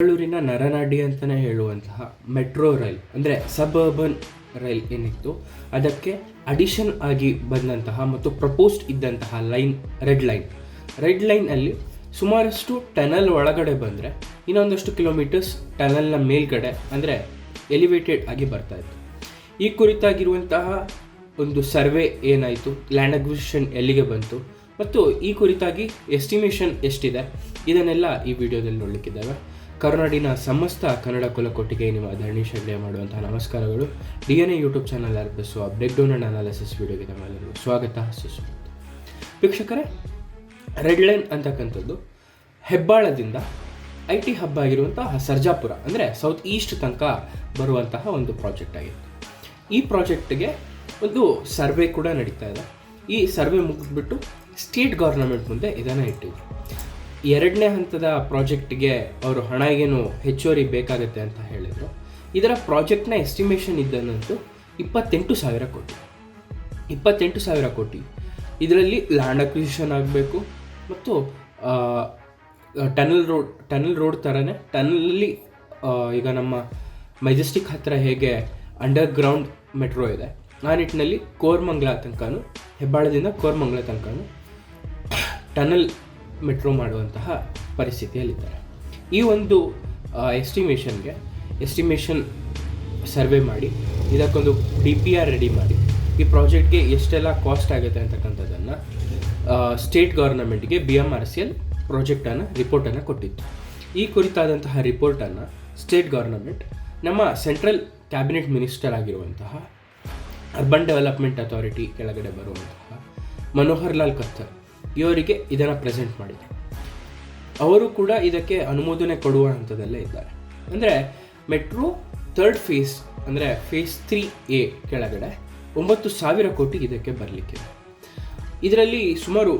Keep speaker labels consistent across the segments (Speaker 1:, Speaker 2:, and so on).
Speaker 1: ಬೆಂಗಳೂರಿನ ನರನಾಡಿ ಅಂತಲೇ ಹೇಳುವಂತಹ ಮೆಟ್ರೋ ರೈಲ್, ಅಂದರೆ ಸಬರ್ಬನ್ ರೈಲ್ ಏನಿತ್ತು, ಅದಕ್ಕೆ ಅಡಿಷನ್ ಆಗಿ ಬಂದಂತಹ ಮತ್ತು ಪ್ರಪೋಸ್ಡ್ ಇದ್ದಂತಹ ಲೈನ್, ರೆಡ್ ಲೈನ್. ರೆಡ್ ಲೈನಲ್ಲಿ ಸುಮಾರಷ್ಟು ಟನಲ್ ಒಳಗಡೆ ಬಂದರೆ ಇನ್ನೊಂದಷ್ಟು ಕಿಲೋಮೀಟರ್ಸ್ ಟನಲ್ನ ಮೇಲ್ಗಡೆ, ಅಂದರೆ ಎಲಿವೇಟೆಡ್ ಆಗಿ ಬರ್ತಾ ಇತ್ತು. ಈ ಕುರಿತಾಗಿರುವಂತಹ ಒಂದು ಸರ್ವೆ ಏನಾಯಿತು, ಲ್ಯಾಂಡ್ ಅಕ್ವಿಸಿಷನ್ ಎಲ್ಲಿಗೆ ಬಂತು, ಮತ್ತು ಈ ಕುರಿತಾಗಿ ಎಸ್ಟಿಮೇಷನ್ ಎಷ್ಟಿದೆ, ಇದನ್ನೆಲ್ಲ ಈ ವಿಡಿಯೋದಲ್ಲಿ ನೋಡಲಿಕ್ಕಿದ್ದಾವೆ. ಕರುನಾಡಿನ ಸಮಸ್ತ ಕನ್ನಡ ಕುಲಕೋಟಿಗೆ ನಿಮ್ಮ ಧರಣಿ ಹೆಗ್ಡೆ ಮಾಡುವಂತಹ ನಮಸ್ಕಾರಗಳು. D N A YouTube channel ಅರ್ಪಿಸುವ ಬ್ರೇಕ್ ಡೌನ್ ಅಂಡ್ ಅನಾಲಿಸಿಸ್ ವಿಡಿಯೋಗೆ ನಮ್ಮೆಲ್ಲರಿಗೂ ಸ್ವಾಗತ, ಸುಸ್ವಾಗತ. ವೀಕ್ಷಕರೇ, ರೆಡ್ ಲೈನ್ ಅಂತಕ್ಕಂಥದ್ದು ಹೆಬ್ಬಾಳದಿಂದ ಐ ಟಿ ಹಬ್ ಆಗಿರುವಂತಹ ಸರ್ಜಾಪುರ, ಅಂದರೆ ಸೌತ್ ಈಸ್ಟ್ ತನಕ ಬರುವಂತಹ ಒಂದು ಪ್ರಾಜೆಕ್ಟ್ ಆಗಿತ್ತು. ಈ ಪ್ರಾಜೆಕ್ಟ್ಗೆ ಒಂದು ಸರ್ವೆ ಕೂಡ ನಡೀತಾ ಇದೆ. ಈ ಸರ್ವೆ ಮುಗಿದ್ಬಿಟ್ಟು ಸ್ಟೇಟ್ ಗೌರ್ನಮೆಂಟ್ ಮುಂದೆ ಇದನ್ನು ಇಟ್ಟಿದ್ರು. ಎರಡನೇ ಹಂತದ ಪ್ರಾಜೆಕ್ಟ್ಗೆ ಅವರು ಹಣ ಏನು ಹೆಚ್ಚುವರಿ ಬೇಕಾಗುತ್ತೆ ಅಂತ ಹೇಳಿದರು. ಇದರ ಪ್ರಾಜೆಕ್ಟ್ನ ಎಸ್ಟಿಮೇಷನ್ ಇದ್ದನಂತೂ ಇಪ್ಪತ್ತೆಂಟು ಸಾವಿರ ಕೋಟಿ. ಇಪ್ಪತ್ತೆಂಟು ಸಾವಿರ ಕೋಟಿ. ಇದರಲ್ಲಿ ಲ್ಯಾಂಡ್ ಅಕ್ವಿಸಿಷನ್ ಆಗಬೇಕು ಮತ್ತು ಟನಲ್ ರೋಡ್ ಟನಲ್ ರೋಡ್ ಥರನೇ ಟನಲಲ್ಲಿ ಈಗ ನಮ್ಮ ಮೆಜೆಸ್ಟಿಕ್ ಹತ್ತಿರ ಹೇಗೆ ಅಂಡರ್ ಗ್ರೌಂಡ್ ಮೆಟ್ರೋ ಇದೆ, ಆ ನಿಟ್ಟಿನಲ್ಲಿ ಕೋರ್ಮಂಗ್ಲ ತನಕನೂ, ಹೆಬ್ಬಾಳದಿಂದ ಕೋರ್ಮಂಗ್ಲ ತನಕನೂ ಟನಲ್ ಮೆಟ್ರೋ ಮಾಡುವಂತಹ ಪರಿಸ್ಥಿತಿಯಲ್ಲಿದ್ದಾರೆ. ಈ ಒಂದು ಎಸ್ಟಿಮೇಷನ್ಗೆ ಎಸ್ಟಿಮೇಷನ್ ಸರ್ವೆ ಮಾಡಿ, ಇದಕ್ಕೊಂದು ಡಿ ಪಿ ಆರ್ ರೆಡಿ ಮಾಡಿ, ಈ ಪ್ರಾಜೆಕ್ಟ್ಗೆ ಎಷ್ಟೆಲ್ಲ ಕಾಸ್ಟ್ ಆಗುತ್ತೆ ಅಂತಕ್ಕಂಥದ್ದನ್ನು state ಗೌರ್ನಮೆಂಟ್ಗೆ B M R C L ಪ್ರಾಜೆಕ್ಟನ್ನು ರಿಪೋರ್ಟನ್ನು ಕೊಟ್ಟಿತ್ತು. ಈ ಕುರಿತಾದಂತಹ ರಿಪೋರ್ಟನ್ನು ಸ್ಟೇಟ್ ಗೌರ್ನಮೆಂಟ್ ನಮ್ಮ ಸೆಂಟ್ರಲ್ ಕ್ಯಾಬಿನೆಟ್ ಮಿನಿಸ್ಟರ್ ಆಗಿರುವಂತಹ ಅರ್ಬನ್ ಡೆವಲಪ್ಮೆಂಟ್ ಅಥಾರಿಟಿ ಕೆಳಗಡೆ ಬರುವಂತಹ ಮನೋಹರ್ ಲಾಲ್ ಖತ್ತರ್ ಇವರಿಗೆ ಇದನ್ನು ಪ್ರೆಸೆಂಟ್ ಮಾಡಿದೆ. ಅವರು ಕೂಡ ಇದಕ್ಕೆ ಅನುಮೋದನೆ ಕೊಡುವ ಹಂತದಲ್ಲೇ ಇದ್ದಾರೆ. ಅಂದರೆ ಮೆಟ್ರೋ ಥರ್ಡ್ ಫೇಸ್ ಅಂದರೆ ಫೇಸ್ ತ್ರೀ ಎ ಕೆಳಗಡೆ ಒಂಬತ್ತು ಸಾವಿರ ಕೋಟಿ ಇದಕ್ಕೆ ಬರಲಿಕ್ಕಿದೆ. ಇದರಲ್ಲಿ ಸುಮಾರು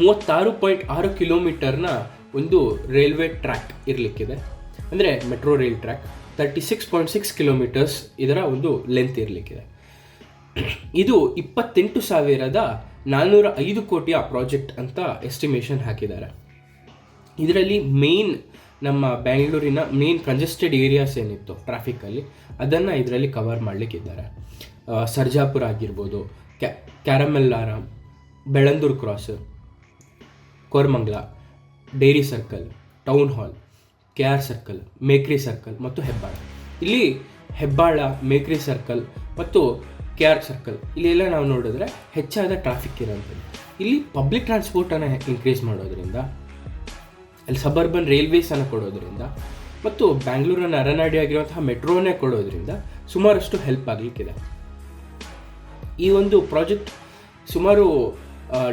Speaker 1: ಮೂವತ್ತಾರು ಪಾಯಿಂಟ್ ಆರು ಕಿಲೋಮೀಟರ್ನ ಒಂದು ರೈಲ್ವೆ ಟ್ರ್ಯಾಕ್ ಇರಲಿಕ್ಕಿದೆ. ಅಂದರೆ metro rail track thirty six point six kilometres ಇದರ ಒಂದು ಲೆಂತ್ ಇರಲಿಕ್ಕಿದೆ. ಇದು ಇಪ್ಪತ್ತೆಂಟು ಸಾವಿರದ ನಾನ್ನೂರ ಐದು ಕೋಟಿಯ ಪ್ರಾಜೆಕ್ಟ್ ಅಂತ ಎಸ್ಟಿಮೇಷನ್ ಹಾಕಿದ್ದಾರೆ. ಇದರಲ್ಲಿ ಮೇನ್ ನಮ್ಮ ಬೆಂಗಳೂರಿನ ಮೇನ್ ಕಂಜೆಸ್ಟೆಡ್ ಏರಿಯಾಸ್ ಏನಿತ್ತು ಟ್ರಾಫಿಕ್ಕಲ್ಲಿ ಅದನ್ನು ಇದರಲ್ಲಿ ಕವರ್ ಮಾಡಲಿಕ್ಕಿದ್ದಾರೆ. ಸರ್ಜಾಪುರ ಆಗಿರ್ಬೋದು, ಕ್ಯಾ Carmelaram Bellandur cross Koramangala, dairy circle town hall K R circle Mekhri circle ಮತ್ತು ಹೆಬ್ಬಾಳ. ಇಲ್ಲಿ ಹೆಬ್ಬಾಳ, ಮೇಕ್ರಿ ಸರ್ಕಲ್ ಮತ್ತು ಕೆ ಆರ್ ಸರ್ಕಲ್. ಇಲ್ಲೆಲ್ಲ ನಾವು ನೋಡಿದ್ರೆ ಹೆಚ್ಚಾದ ಟ್ರಾಫಿಕ್ ಇರೋಂಥದ್ದು. ಇಲ್ಲಿ ಪಬ್ಲಿಕ್ ಟ್ರಾನ್ಸ್ಪೋರ್ಟನ್ನು ಇನ್ಕ್ರೀಸ್ ಮಾಡೋದ್ರಿಂದ, ಅಲ್ಲಿ ಸಬರ್ಬನ್ ರೈಲ್ವೇಸನ್ನು ಕೊಡೋದ್ರಿಂದ, ಮತ್ತು ಬ್ಯಾಂಗ್ಳೂರನ್ನು ಅರನಾಡಿ ಆಗಿರುವಂತಹ ಮೆಟ್ರೋನೇ ಕೊಡೋದ್ರಿಂದ ಸುಮಾರಷ್ಟು ಹೆಲ್ಪ್ ಆಗಲಿಕ್ಕಿದೆ. ಈ ಒಂದು ಪ್ರಾಜೆಕ್ಟ್ ಸುಮಾರು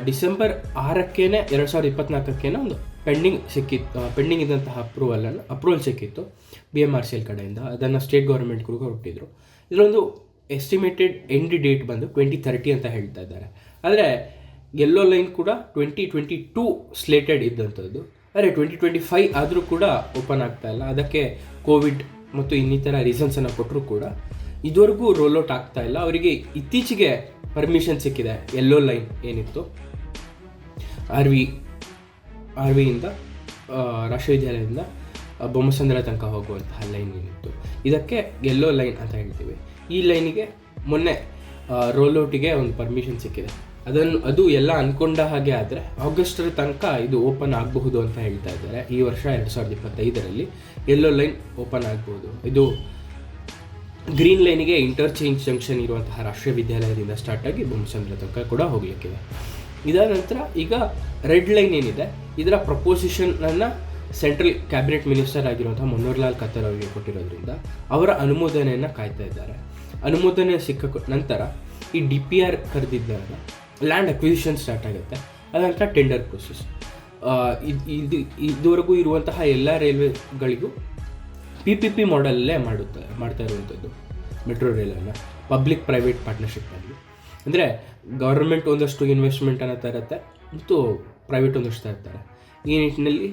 Speaker 1: ಡಿಸೆಂಬರ್ ಆರಕ್ಕೇನೆ, ಎರಡು ಸಾವಿರದ ಇಪ್ಪತ್ನಾಲ್ಕಕ್ಕೇನೆ ಒಂದು ಪೆಂಡಿಂಗ್ ಸಿಕ್ಕಿತ್ತು ಪೆಂಡಿಂಗ್ ಇದ್ದಂತಹ ಅಪ್ರೂವಲನ್ನು ಅಪ್ರೂವಲ್ ಸಿಕ್ಕಿತ್ತು B M R C L ಕಡೆಯಿಂದ. ಅದನ್ನು ಸ್ಟೇಟ್ ಗೌರ್ಮೆಂಟ್ಗೂ ಹುಟ್ಟಿದ್ರು ಇದರೊಂದು ಎಸ್ಟಿಮೇಟೆಡ್ ಎಂಡ್ ಡೇಟ್ ಬಂದು ಟ್ವೆಂಟಿ ತರ್ಟಿ ಅಂತ ಹೇಳ್ತಾ ಇದ್ದಾರೆ. ಆದರೆ ಎಲ್ಲೋ ಲೈನ್ ಕೂಡ ಟ್ವೆಂಟಿ ಟ್ವೆಂಟಿ ಟೂ ಸ್ಲೇಟೆಡ್ ಇದ್ದಂಥದ್ದು. ಆದರೆ ಟ್ವೆಂಟಿ ಟ್ವೆಂಟಿ ಫೈವ್ ಆದರೂ ಕೂಡ ಓಪನ್ ಆಗ್ತಾ ಇಲ್ಲ. ಅದಕ್ಕೆ ಕೋವಿಡ್ ಮತ್ತು ಇನ್ನಿತರ ರೀಸನ್ಸನ್ನು ಕೊಟ್ಟರು ಕೂಡ ಇದುವರೆಗೂ ರೋಲ್ಔಟ್ ಆಗ್ತಾ ಇಲ್ಲ. ಅವರಿಗೆ ಇತ್ತೀಚೆಗೆ ಪರ್ಮಿಷನ್ ಸಿಕ್ಕಿದೆ. ಎಲ್ಲೋ ಲೈನ್ ಏನಿತ್ತು. ಆರ್ ವಿ ಆರ್ ವಿಯಿಂದ ರಾಷ್ಟ್ರವಿದ್ಯಾಲಯದಿಂದ ವಿದ್ಯಾಲಯದಿಂದ ಬೊಮ್ಮಸಂದ್ರ ತನಕ ಹೋಗುವಂತಹ ಲೈನ್ ಏನಿತ್ತು. ಇದಕ್ಕೆ ಎಲ್ಲೋ ಲೈನ್ ಅಂತ ಹೇಳ್ತೀವಿ. ಈ ಲೈನಿಗೆ ಮೊನ್ನೆ ರೋಲ್ಔಟಿಗೆ ಒಂದು ಪರ್ಮಿಷನ್ ಸಿಕ್ಕಿದೆ. ಅದನ್ನು, ಅದು ಎಲ್ಲ ಅಂದ್ಕೊಂಡ ಹಾಗೆ ಆದರೆ ಆಗಸ್ಟರ ತನಕ ಇದು ಓಪನ್ ಆಗಬಹುದು ಅಂತ ಹೇಳ್ತಾ ಇದ್ದಾರೆ. ಈ ವರ್ಷ ಎರಡು ಸಾವಿರದ ಇಪ್ಪತ್ತೈದರಲ್ಲಿ ಎಲ್ಲೋ ಲೈನ್ ಓಪನ್ ಆಗ್ಬೋದು ಇದು ಗ್ರೀನ್ ಲೈನಿಗೆ ಇಂಟರ್ಚೇಂಜ್ ಜಂಕ್ಷನ್ ಇರುವಂತಹ ರಾಷ್ಟ್ರೀಯ ವಿದ್ಯಾಲಯದಿಂದ ಸ್ಟಾರ್ಟ್ ಆಗಿ ಬೊಮ್ಮಸಂದ್ರ ತನಕ ಕೂಡ ಹೋಗ್ಲಿಕ್ಕಿದೆ. ಇದಾದ ನಂತರ ಈಗ ರೆಡ್ ಲೈನ್ ಏನಿದೆ? ಇದರ ಪ್ರಪೋಸಿಷನನ್ನು ಸೆಂಟ್ರಲ್ ಕ್ಯಾಬಿನೆಟ್ ಮಿನಿಸ್ಟರ್ ಆಗಿರುವಂಥ ಮನೋಹರ್ ಲಾಲ್ ಖತ್ತರ್ ಅವರಿಗೆ ಕೊಟ್ಟಿರೋದ್ರಿಂದ ಅವರ ಅನುಮೋದನೆಯನ್ನು ಕಾಯ್ತಾ ಇದ್ದಾರೆ. ಅನುಮೋದನೆ ಸಿಕ್ಕ ನಂತರ ಈ ಡಿ ಪಿ ಆರ್ ಕರೆದಿದ್ದಾಗ ಲ್ಯಾಂಡ್ ಅಕ್ವಿಸಿಷನ್ ಸ್ಟಾರ್ಟ್ ಆಗುತ್ತೆ. ಅದ ನಂತರ ಟೆಂಡರ್ ಪ್ರೊಸೆಸ್ ಇದು ಇದುವರೆಗೂ ಇರುವಂತಹ ಎಲ್ಲ ರೈಲ್ವೆಗಳಿಗೂ ಪಿ ಪಿ ಪಿ ಮಾಡಲ್ಲೇ ಮಾಡುತ್ತಾರೆ ಮಾಡ್ತಾ ಇರುವಂಥದ್ದು. ಮೆಟ್ರೋ ರೈಲನ್ನು ಪಬ್ಲಿಕ್ ಪ್ರೈವೇಟ್ ಪಾರ್ಟ್ನರ್ಶಿಪ್ಪಲ್ಲಿ ಅಂದರೆ ಗೌರ್ಮೆಂಟ್ ಒಂದಷ್ಟು ಇನ್ವೆಸ್ಟ್ಮೆಂಟನ್ನು ತರುತ್ತೆ ಮತ್ತು ಪ್ರೈವೇಟ್ ಒಂದಷ್ಟು ತರ್ತಾರೆ. ಈ ನಿಟ್ಟಿನಲ್ಲಿ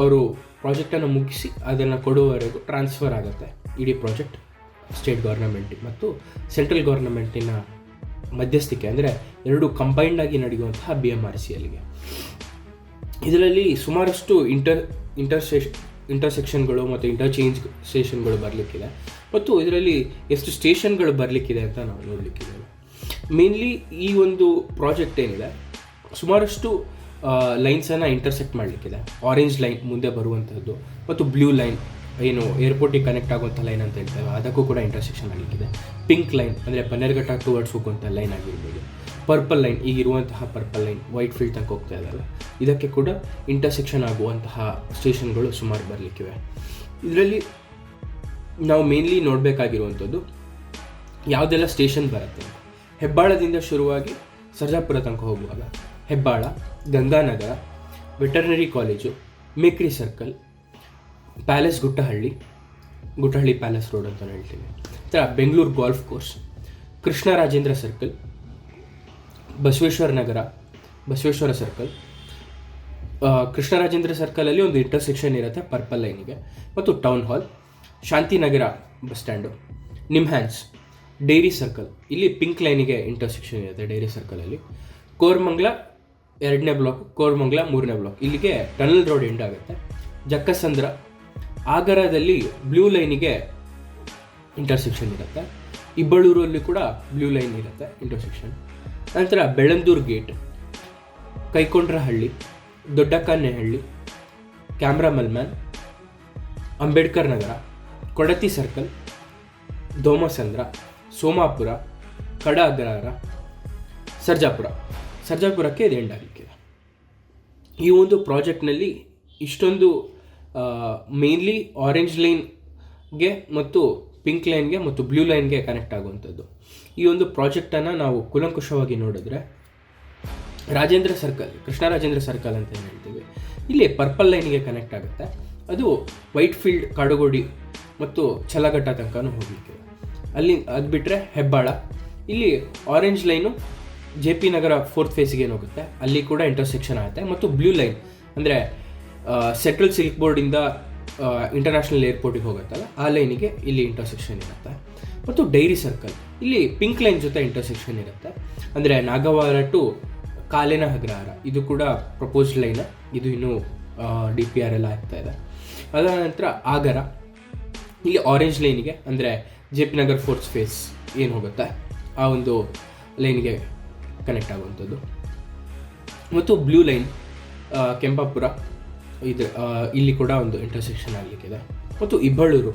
Speaker 1: ಅವರು ಪ್ರಾಜೆಕ್ಟನ್ನು ಮುಗಿಸಿ ಅದನ್ನು ಕೊಡುವವರೆಗೂ ಟ್ರಾನ್ಸ್ಫರ್ ಆಗುತ್ತೆ. ಇಡೀ ಪ್ರಾಜೆಕ್ಟ್ ಸ್ಟೇಟ್ ಗೌರ್ನಮೆಂಟ್ ಮತ್ತು ಸೆಂಟ್ರಲ್ ಗೌರ್ನಮೆಂಟಿನ ಮಧ್ಯಸ್ಥಿಕೆ ಅಂದರೆ ಎರಡು ಕಂಬೈಂಡ್ ಆಗಿ ನಡೆಯುವಂತಹ ಬಿ ಎಂ ಆರ್ ಸಿ ಎಲ್ಗೆ ಇದರಲ್ಲಿ ಸುಮಾರಷ್ಟು ಇಂಟರ್ ಇಂಟರ್ಸೆಷ್ ಇಂಟರ್ಸೆಕ್ಷನ್ಗಳು ಮತ್ತು ಇಂಟರ್ಚೇಂಜ್ ಸ್ಟೇಷನ್ಗಳು ಬರಲಿಕ್ಕಿದೆ. ಮತ್ತು ಇದರಲ್ಲಿ ಎಷ್ಟು ಸ್ಟೇಷನ್ಗಳು ಬರಲಿಕ್ಕಿದೆ ಅಂತ ನಾವು ನೋಡಲಿಕ್ಕಿದ್ದೇವೆ. ಮೇನ್ಲಿ ಈ ಒಂದು ಪ್ರಾಜೆಕ್ಟ್ ಏನಿದೆ, ಸುಮಾರಷ್ಟು ಲೈನ್ಸನ್ನು ಇಂಟರ್ಸೆಕ್ಟ್ ಮಾಡಲಿಕ್ಕಿದೆ. ಆರೆಂಜ್ ಲೈನ್ ಮುಂದೆ ಬರುವಂಥದ್ದು ಮತ್ತು ಬ್ಲೂ ಲೈನ್ ಏನು ಏರ್ಪೋರ್ಟಿಗೆ ಕನೆಕ್ಟ್ ಆಗುವಂಥ ಲೈನ್ ಅಂತ ಹೇಳ್ತೇವೆ ಅದಕ್ಕೂ ಕೂಡ ಇಂಟರ್ಸೆಕ್ಷನ್ ಆಗಲಿಕ್ಕಿದೆ ಪಿಂಕ್ ಲೈನ್ ಅಂದರೆ ಬನ್ನೇರ್ಘಟ್ಟ ಟುವರ್ಡ್ಸ್ ಹೋಗುವಂಥ ಲೈನ್ ಆಗಿರ್ಬೋದು. ಪರ್ಪಲ್ ಲೈನ್ ಈಗಿರುವಂತಹ ಪರ್ಪಲ್ ಲೈನ್ ವೈಟ್ ಫೀಲ್ಡ್ ತನಕ ಹೋಗ್ತಾ ಇದ್ದಾರೆ. ಇದಕ್ಕೆ ಕೂಡ ಇಂಟರ್ಸೆಕ್ಷನ್ ಆಗುವಂತಹ ಸ್ಟೇಷನ್ಗಳು ಸುಮಾರು ಬರಲಿಕ್ಕಿವೆ. ಇದರಲ್ಲಿ ನಾವು ಮೇನ್ಲಿ ನೋಡಬೇಕಾಗಿರುವಂಥದ್ದು ಯಾವುದೆಲ್ಲ ಸ್ಟೇಷನ್ ಬರುತ್ತೆ ಹೆಬ್ಬಾಳದಿಂದ ಶುರುವಾಗಿ ಸರ್ಜಾಪುರ ತನಕ ಹೋಗುವಾಗ Hebbal, Ganganagar, veterinary college Mekhri circle palace Guttahalli Guttahalli palace road ಅಂತ ಹೇಳ್ತೀವಿ ಥರ Bengaluru golf course. Krishnarajendra circle, Basaveshwara Nagar, Basaveshwara circle. Krishnarajendra ಸರ್ಕಲಲ್ಲಿ ಒಂದು ಇಂಟರ್ಸೆಕ್ಷನ್ ಇರುತ್ತೆ ಪರ್ಪಲ್ ಲೈನಿಗೆ ಮತ್ತು town hall Shantinagar bus stand NIMHANS, dairy circle. ಇಲ್ಲಿ pink ಲೈನಿಗೆ intersection ಇರುತ್ತೆ ಡೈರಿ ಸರ್ಕಲಲ್ಲಿ ಕೋರ್ಮಂಗ್ಲ ಎರಡನೇ ಬ್ಲಾಕ್ ಕೋರ್ಮಂಗ್ಲ ಮೂರನೇ ಬ್ಲಾಕ್ ಇಲ್ಲಿಗೆ ಟನಲ್ ರೋಡ್ ಎಂಡ್ ಆಗುತ್ತೆ. ಜಕ್ಕಸಂದ್ರ ಆಗರದಲ್ಲಿ ಬ್ಲೂ ಲೈನಿಗೆ ಇಂಟರ್ಸೆಕ್ಷನ್ ಇರುತ್ತೆ. ಇಬ್ಬಳೂರಲ್ಲಿ ಕೂಡ ಬ್ಲೂ ಲೈನ್ ಇರುತ್ತೆ ಇಂಟರ್ಸೆಕ್ಷನ್ ನಂತರ ಬೆಳಂದೂರು ಗೇಟ್ ಕೈಕೊಂಡ್ರಹಳ್ಳಿ ದೊಡ್ಡಕನ್ನೆಹಳ್ಳಿ ಕ್ಯಾಮ್ರಾ ಮಲ್ಮ್ಯಾನ್ ಅಂಬೇಡ್ಕರ್ ನಗರ, ಕೊಡತಿ ಸರ್ಕಲ್ ದೋಮಸಂದ್ರ ಸೋಮಾಪುರ ಕಡ ಅಗ್ರಹಾರ ಸರ್ಜಾಪುರ. ಸರ್ಜಾಪುರಕ್ಕೆ ಇದು ಎಂಡ್ ಆಗಲಿಕ್ಕಿದೆ. ಈ ಒಂದು ಪ್ರಾಜೆಕ್ಟ್ನಲ್ಲಿ ಇಷ್ಟೊಂದು ಮೇನ್ಲಿ ಆರೆಂಜ್ ಲೈನ್ಗೆ ಮತ್ತು ಪಿಂಕ್ ಲೈನ್ಗೆ ಮತ್ತು ಬ್ಲೂ ಲೈನ್ಗೆ ಕನೆಕ್ಟ್ ಆಗುವಂಥದ್ದು. ಈ ಒಂದು ಪ್ರಾಜೆಕ್ಟನ್ನು ನಾವು ಕುಲಂಕುಷವಾಗಿ ನೋಡಿದ್ರೆ ರಾಜೇಂದ್ರ ಸರ್ಕಲ್ ಕೃಷ್ಣರಾಜೇಂದ್ರ ಸರ್ಕಲ್ ಅಂತ ಹೇಳ್ತೀವಿ. ಇಲ್ಲಿ ಪರ್ಪಲ್ ಲೈನಿಗೆ ಕನೆಕ್ಟ್ ಆಗುತ್ತೆ. ಅದು ವೈಟ್ ಫೀಲ್ಡ್ ಕಾಡುಗೋಡಿ ಮತ್ತು ಛಲಘಟ್ಟ ತನಕನೂ ಹೋಗಲಿಕ್ಕೆ. ಅಲ್ಲಿ ಅದು ಬಿಟ್ಟರೆ ಹೆಬ್ಬಾಳ. ಇಲ್ಲಿ orange line J P Nagar fourth ಫೇಸಿಗೆ ಹೋಗುತ್ತೆ. ಅಲ್ಲಿ ಕೂಡ ಇಂಟರ್ಸೆಕ್ಷನ್ ಆಗುತ್ತೆ. ಮತ್ತು ಬ್ಲೂ ಲೈನ್ ಅಂದರೆ ಸೆಂಟ್ರಲ್ ಸಿಲ್ಕ್ ಬೋರ್ಡಿಂದ ಇಂಟರ್ನ್ಯಾಷನಲ್ ಏರ್ಪೋರ್ಟಿಗೆ ಹೋಗುತ್ತಲ್ಲ? ಆ ಲೈನಿಗೆ ಇಲ್ಲಿ ಇಂಟರ್ಸೆಕ್ಷನ್ ಇರುತ್ತೆ. ಮತ್ತು ಡೈರಿ ಸರ್ಕಲ್ ಇಲ್ಲಿ ಪಿಂಕ್ ಲೈನ್ ಜೊತೆ ಇಂಟರ್ಸೆಕ್ಷನ್ ಇರುತ್ತೆ. ಅಂದರೆ ನಾಗವಾರ ಟು ಕಾಲೇನ ಹಗ್ರಹಾರ ಇದು ಕೂಡ ಪ್ರಪೋಸ್ಡ್ ಲೈನ್ ಇದು ಇನ್ನೂ ಡಿ ಪಿ ಆರ್ ಎಲ್ಲ ಆಗ್ತಾ ಇದೆ. ಅದಾದ ನಂತರ ಆಗರ, ಇಲ್ಲಿ ಆರೆಂಜ್ ಲೈನಿಗೆ ಅಂದರೆ J P Nagar fourth phase ಏನು ಹೋಗುತ್ತೆ? ಆ ಒಂದು ಲೈನಿಗೆ ಕನೆಕ್ಟ್ ಆಗುವಂಥದ್ದು. ಮತ್ತು ಬ್ಲೂ ಲೈನ್ ಕೆಂಪಾಪುರ ಇದು ಇಲ್ಲಿ ಕೂಡ ಒಂದು ಇಂಟರ್ಸೆಕ್ಷನ್ ಆಗಲಿಕ್ಕಿದೆ. ಮತ್ತು ಇಬ್ಬಳೂರು.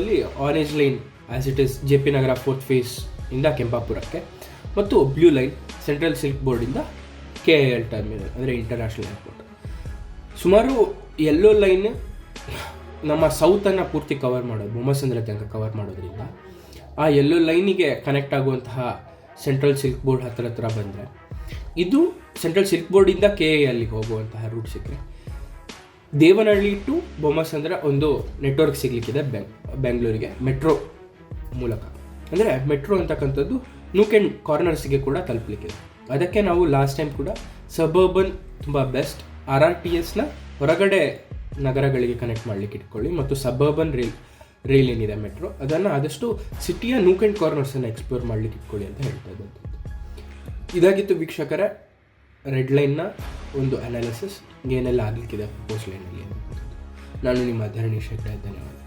Speaker 1: ಅಲ್ಲಿ orange line as it is J P Nagar fourth phase ಇಂದ ಕೆಂಪಾಪುರಕ್ಕೆ ಮತ್ತು ಬ್ಲೂ ಲೈನ್ ಸೆಂಟ್ರಲ್ ಸಿಲ್ಕ್ ಬೋರ್ಡಿಂದ ಕೆ ಐ ಎಲ್ ಟರ್ಮಿನಲ್ ಅಂದರೆ ಇಂಟರ್ನ್ಯಾಷನಲ್ ಏರ್ಪೋರ್ಟ್ ಸುಮಾರು ಎಲ್ಲೋ ಲೈನ್ ನಮ್ಮ ಸೌತನ್ನು ಪೂರ್ತಿ ಕವರ್ ಮಾಡೋದು ಬೊಮ್ಮಸಂದ್ರ ತನಕ ಕವರ್ ಮಾಡೋದ್ರಿಂದ ಆ ಎಲ್ಲೋ ಲೈನಿಗೆ ಕನೆಕ್ಟ್ ಆಗುವಂತಹ ಸೆಂಟ್ರಲ್ ಸಿಲ್ಕ್ ಬೋರ್ಡ್ ಹತ್ತಿರ ಹತ್ರ ಬಂದರೆ, ಇದು ಸೆಂಟ್ರಲ್ ಸಿಲ್ಕ್ ಬೋರ್ಡಿಂದ ಕೆ ಎ ಅಲ್ಲಿಗೆ ಹೋಗುವಂತಹ ರೂಟ್ ಸಿಕ್ಕರೆ ದೇವನಹಳ್ಳಿ ಟು ಬೊಮ್ಮಸಂದ್ರ ಒಂದು ನೆಟ್ವರ್ಕ್ ಸಿಗಲಿಕ್ಕಿದೆ ಬೆಂಗ್ ಬೆಂಗಳೂರಿಗೆ ಮೆಟ್ರೋ ಮೂಲಕ. ಅಂದರೆ ಮೆಟ್ರೋ ಅಂತಕ್ಕಂಥದ್ದು ನೂಕ್ ಆ್ಯಂಡ್ ಕಾರ್ನರ್ಸ್ಗೆ ಕೂಡ ತಲುಪಲಿಕ್ಕಿದೆ. ಅದಕ್ಕೆ ನಾವು ಲಾಸ್ಟ್ ಟೈಮ್ ಕೂಡ ಸಬರ್ಬನ್ ತುಂಬ ಬೆಸ್ಟ್ ಆರ್ ಆರ್ ಟಿ ಎಸ್ನ ಹೊರಗಡೆ ನಗರಗಳಿಗೆ ಕನೆಕ್ಟ್ ಮಾಡಲಿಕ್ಕೆ ಇಟ್ಕೊಳ್ಳಿ ಮತ್ತು ಸಬರ್ಬನ್ ರೈಲ್ ರೈಲ್ ಏನಿದೆ ಮೆಟ್ರೋ ಅದನ್ನು ಆದಷ್ಟು ಸಿಟಿಯ ನೂಕ್ ಆ್ಯಂಡ್ ಕಾರ್ನರ್ಸನ್ನು ಎಕ್ಸ್ಪ್ಲೋರ್ ಮಾಡಲಿಕ್ಕೆ ಇಟ್ಕೊಳ್ಳಿ ಅಂತ ಹೇಳ್ತಾ ಇದ್ದಂಥದ್ದು ಇದಾಗಿತ್ತು ವೀಕ್ಷಕರ ರೆಡ್ ಲೈನ್ನ ಒಂದು ಅನಾಲಿಸಿಸ್ ಏನೆಲ್ಲ ಆಗಲಿಕ್ಕಿದೆ ಪ್ರಪೋಸ್ ಲೈನಲ್ಲಿ ನಾನು ನಿಮ್ಮ ಧರಣಿ ಶೆಟ್ಟಿ ಧನ್ಯವಾದ.